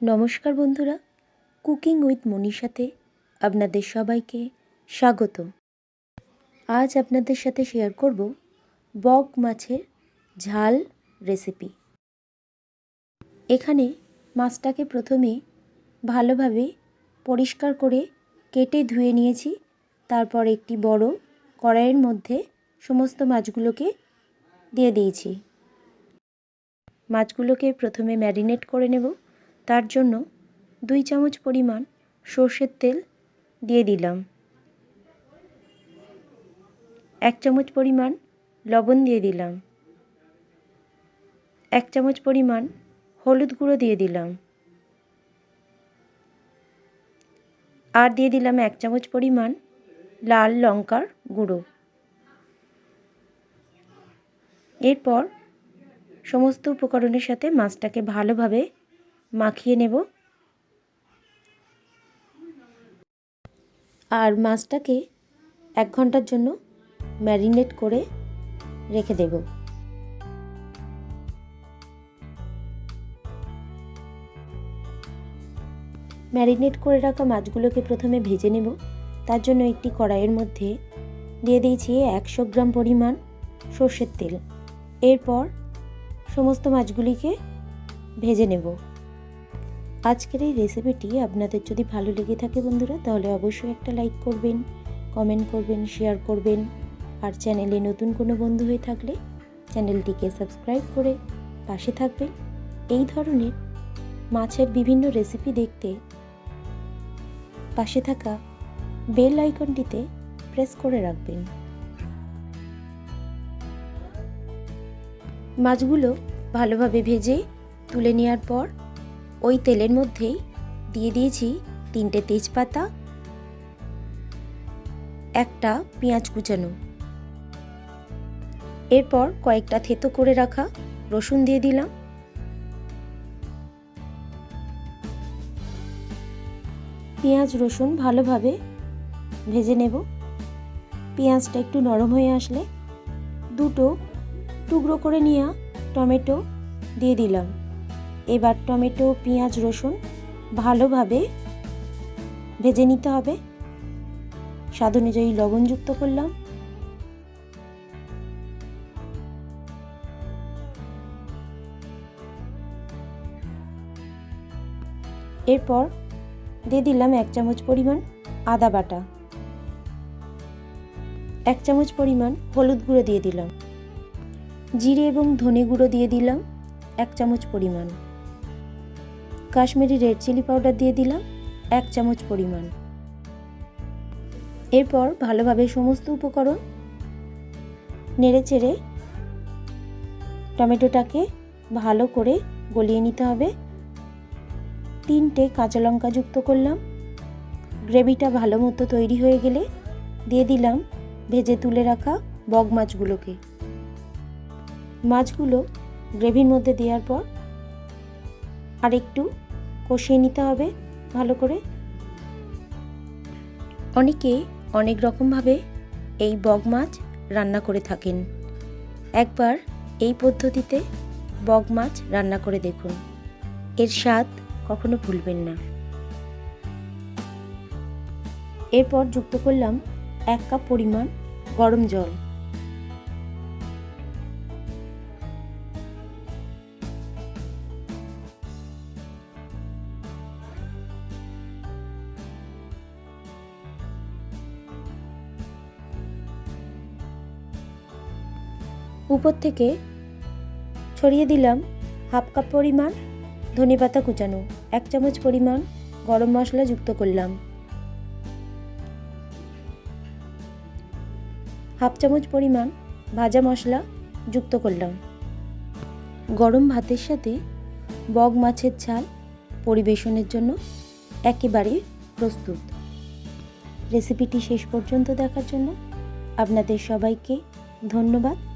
নমস্কার বন্ধুরা cooking with মনীষাতে আপনাদের সবাইকে স্বাগত আজ আপনাদের সাথে শেয়ার করব বক মাছের ঝাল রেসিপি এখানে মাছটাকে প্রথমে ভালোভাবে পরিষ্কার করে কেটে ধুয়ে নিয়েছি, তারপর একটি বড় কড়াইয়ের মধ্যে সমস্ত মাছগুলোকে দিয়ে দিয়েছি। মাছগুলোকে প্রথমে ম্যারিনেট করে নেব। তার জন্য দুই চামচ পরিমাণ সর্ষের তেল দিয়ে দিলাম। এক চামচ পরিমাণ লবণ দিয়ে দিলাম। এক চামচ পরিমাণ হলুদ গুঁড়ো দিয়ে দিলাম। আর দিয়ে দিলাম এক চামচ পরিমাণ লাল লঙ্কার গুঁড়ো। এরপর সমস্ত উপকরণের সাথে মাছটাকে ভালোভাবে মাখিয়ে নেব। আর মাছটাকে এক ঘণ্টার জন্য ম্যারিনেট করে রেখে দেব। ম্যারিনেট করে রাখা মাছগুলোকে প্রথমে ভেজে নেব। তার জন্য একটি কড়াইয়ের মধ্যে দিয়ে দিয়েছি একশো গ্রাম পরিমাণ সর্ষের তেল। এরপর সমস্ত মাছগুলিকে ভেজে নেব। আজকের এই রেসিপিটি আপনাদের যদি ভালো লেগে থাকে বন্ধুরা, তাহলে অবশ্যই একটা লাইক করবেন কমেন্ট করবেন শেয়ার করবেন। আর চ্যানেলে নতুন কোনো বন্ধু হয়ে থাকলে চ্যানেলটিকে সাবস্ক্রাইব করে পাশে থাকবেন। এই ধরনের মাছের বিভিন্ন রেসিপি দেখতে পাশে থাকা বেল আইকনটিতে প্রেস করে রাখবেন। মাছগুলো ভালোভাবে ভেজে তুলে নেওয়ার পর ওই তেলের মধ্যেই দিয়ে দিয়েছি তিনটে তেজপাতা, একটা পেঁয়াজ কুচানো। এরপর কয়েকটা থেতো করে রাখা রসুন দিয়ে দিলাম। পেঁয়াজ, রসুন ভালোভাবে ভেজে নেব। পেঁয়াজটা একটু নরম হয়ে আসলে দুটো টুকরো করে নেওয়া টমেটো দিয়ে দিলাম। এবার টমেটো, পেঁয়াজ, রসুন ভালোভাবে ভেজে নিতে হবে। স্বাদ অনুযায়ী লবণ যুক্ত করলাম। এরপর দিয়ে দিলাম এক চামচ পরিমাণ আদা বাটা। এক চামচ পরিমাণ হলুদ গুঁড়ো দিয়ে দিলাম। জিরে এবং ধনে গুঁড়ো দিয়ে দিলাম এক চামচ পরিমাণ। কাশ্মীরি রেড চিলি পাউডার দিয়ে দিলাম এক চামচ পরিমাণ। এরপর ভালোভাবে সমস্ত উপকরণ নেড়ে চেড়ে টমেটোটাকে ভালো করে গলিয়ে নিতে হবে। তিনটে কাঁচা লঙ্কা যুক্ত করলাম। গ্রেভিটা ভালো মতো তৈরি হয়ে গেলে দিয়ে দিলাম ভেজে তুলে রাখা বগ মাছগুলোকে। মাছগুলো গ্রেভির মধ্যে দেওয়ার পর আর একটু কষিয়ে নিতে হবে ভালো করে। অনেকে অনেক রকমভাবে এই বগ মাছ রান্না করে থাকেন। একবার এই পদ্ধতিতে বগ মাছ রান্না করে দেখুন। এর স্বাদ কখনো ভুলবেন না। এরপর যুক্ত করলাম এক কাপ পরিমাণ গরম জল। উপর থেকে ছড়িয়ে দিলাম হাফ কাপ পরিমাণ ধনেপাতা কুচানো, এক চামচ পরিমাণ গরম মশলা যুক্ত করলাম। হাফ চামচ পরিমাণ ভাজা মশলা যুক্ত করলাম। গরম ভাতের সাথে বগ মাছের ঝাল পরিবেশনের জন্য একেবারে প্রস্তুত। রেসিপিটি শেষ পর্যন্ত দেখার জন্য আপনাদের সবাইকে ধন্যবাদ।